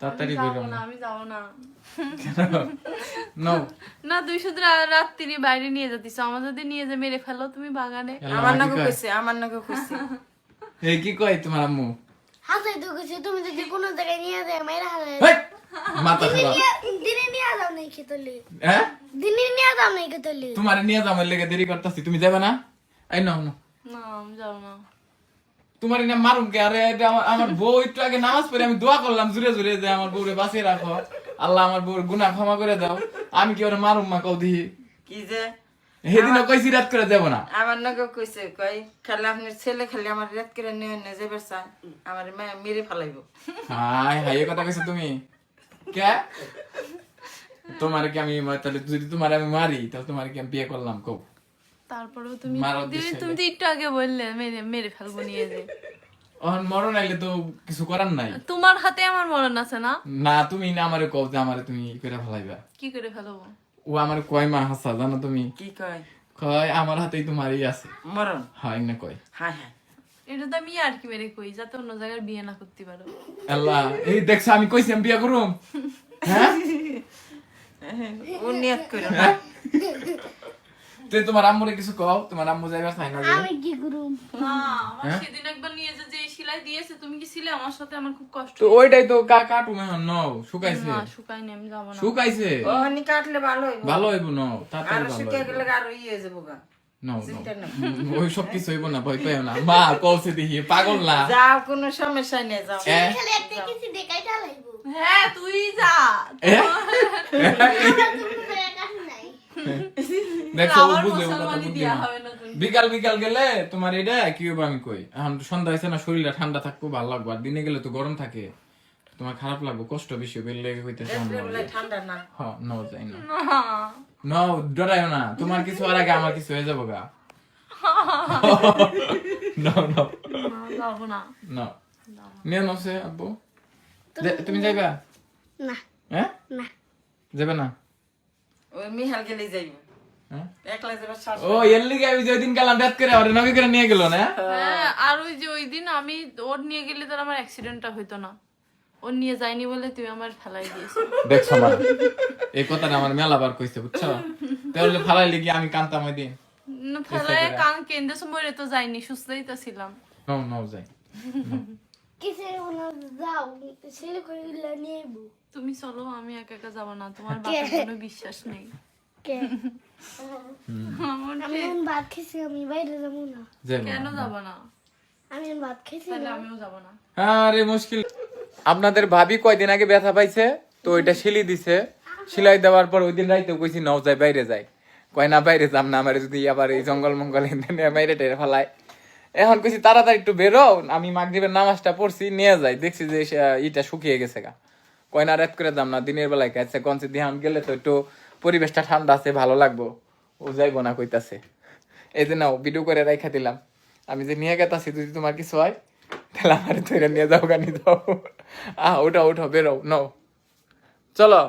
তাড়াতাড়ি বেরো না আমি যাব না। নাও। না তুই শুধু রাত্রি বাইরে নিয়ে যাতিস আমার যদি নিয়ে যে মেরে ফেলো তুমি বাগানে। আমার নাকি কইছে আমার নাকি কইছে এই কি কয় তোমার আম্মু? হাতে ঢুকেছে তুমি যদি কোনো জায়গায় নিয়ে হালে মাথা খারাপ দিনে নিয়ে যাও নাই খেতলি। হ্যাঁ? দিনে নিয়ে যাও নাই খেতলি। তোমার নিয়ে যাও আমার লেগে দেরি করতেছি তুমি যাবে না? এই নাও নাও। না আমি যাব না। তোমার এনে মারুম কে? আরে আমার বউ একটু আগে নামাজ পড়ে আমি দোয়া করলাম জুড়ে জুড়ে যে আমার বউরে বাঁচিয়ে রাখো। আল্লাহ আমার বউর গুনাহ ক্ষমা করে দাও। আমি কি ওরে মারুম মা কও দিহি? কি যে? সেদিনও কইছি রাত করে যাব না। আমার নাকি কইছে কই খালি আপনার ছেলে খালি আমার রাত করে নিয়ে নিয়ে যাবে চায় আমার মেরে ফেলাইব। হাই হাই কথা কইছো তুমি? কে? তোমার কি আমি তাহলে যদি তোমার আমি মারি তাহলে তোমার কি আমি বিয়ে করলাম কও? তারপরেও তুমি তুমি তুমি তো একটু আগে বললে মেরে মেরে ফেলব নিয়ে যে। অহন মরণ আইলে তো কিছু করার নাই। তোমার হাতে আমার মরণ আছে না? না তুমি না আমারে কও যে আমারে তুমি করে ফেলাইবা। কি করে ফেলব? ও আমার কয় মা হাসা জানো তুমি? কি কয়? কয় আমার হাতেই তোমারই আছে। মরণ? হয় না কয়। হায় হায়। এটা তো আমি আর কি মেরে কই যাতে অন্য জায়গায় বিয়ে না করতে পারো। আল্লাহ এই দেখছ আমি কইছি আমি বিয়ে করুম। হ্যাঁ? ও নিয়ত করো হ্যাঁ? তুই তোমার আম্মুরে কিছু কও? তোমার আম্মু যাইবার চাই না আমি কি করুম না আমার সেদিন একবার নিয়ে যে যে সেলাই দিয়েছে তুমি কি ছিলে? আমার সাথে আমার খুব কষ্ট তো ওইটাই তো কা কাটুম এখন নও শুকাইছে। না শুকায়নি আমি যাব না। শুকাইছে? ও হানি কাটলে ভালো হইব। ভালো হইব নও আর তাড়াতাড়ি ভালো শুকিয়ে হইব। গেলে আরও ইয়ে হয়ে যাব গা। নাই। ওই সব কিছু হইব না ভয় পাইও না। মা দেখি পাগল না? যাও কোনো সমস্যা নেই যাও। এ? খালি একটা কিছু দেখাই চালাইবো হ্যাঁ তুই যা এ? তুমি কাছে নাই দেখছ ও আমার বুঝে ও কথা মুসলমানি বুদ্ধি দিয়া না। হবে বিকাল বিকাল গেলে তোমার এটা কি হবে আমি কই? এখন তো সন্ধ্যা হয়েছে না শরীরটা ঠান্ডা থাকব ভালো লাগবো আর দিনে গেলে তো গরম থাকে। তোমার খারাপ লাগবো কষ্ট বেশি বের লেগে কইতেছে ঠান্ডা না। হ্যাঁ নাও যাই না। না। ডরাইও না তোমার কিছু আর আগে আমার কিছু হয়ে যাব গা। নিয়ে নাও আব্বু। তুমি যাইবা? না। হ্যাঁ? না। যাবে না? ওই মিহাল গেলে যাইব। হ্যাঁ? একলা যাবে শ্বাস ও এর লিগে আমি যেদিন গেলাম রাত করে ওরে নবী করে নিয়ে গেল না? হ্যাঁ আর ওই যে ওই দিন আমি ওর নিয়ে গেলে তো আমার অ্যাক্সিডেন্টটা হইতো না। ওর নিয়ে যাইনি বলে তুই আমার ফেলাই দিয়েছিস। দেখছ মা এই কথাটা আমার মেলা কইছে বুঝছ? তাহলে ফালাই লিগে আমি কান্তাম ওই দিন। না, ফেলাই কান কেন্দ্র সময় তো যাইনি সুস্থই তো ছিলাম। নাও নাও যাই। কিসের যাও ছেলে করে নিয়ে তুমি চলো আমি একা একা যাব না তোমার কোনো বিশ্বাস নেই। কে? আমি ভাত খেয়েছি আমি বাইরে যাব না। কেন যাব না? আমি ভাত খেয়েছি তাহলে আমিও যাব না। আরে মুশকিল। আপনাদের ভাবি কয়দিন আগে ব্যথা পাইছে? তো ওইটা সিলি দিছে। সিলাই দেওয়ার পর ওই দিন রাইতে কইছি নাও যাই বাইরে যাই। কয় না বাইরে যাম না আমার যদি আবার এই জঙ্গল মঙ্গল বাইরে টেরে ফেলায়। এখন কইছি তাড়াতাড়ি একটু বেরো আমি মাগরিবের নামাজটা পড়ছি নিয়ে যাই। দেখছি যে ইটা শুকিয়ে গেছে গা। কয় না রাত করে দাম না দিনের বেলায় কাছে কনসে ধ্যান গেলে তো একটু পরিবেশটা ঠান্ডা আছে, ভালো লাগবো। ও যাইবো না কইতাছে। এই যে নাও ভিডিও করে রাইখা দিলাম। আমি যে নিয়ে গেতাছি, যদি তোমার কিছু হয়, তাহলে আমার ধরে নিয়ে যাও, গানি যাও। আহ ওঠো ওঠো বেরো নাও। চলো।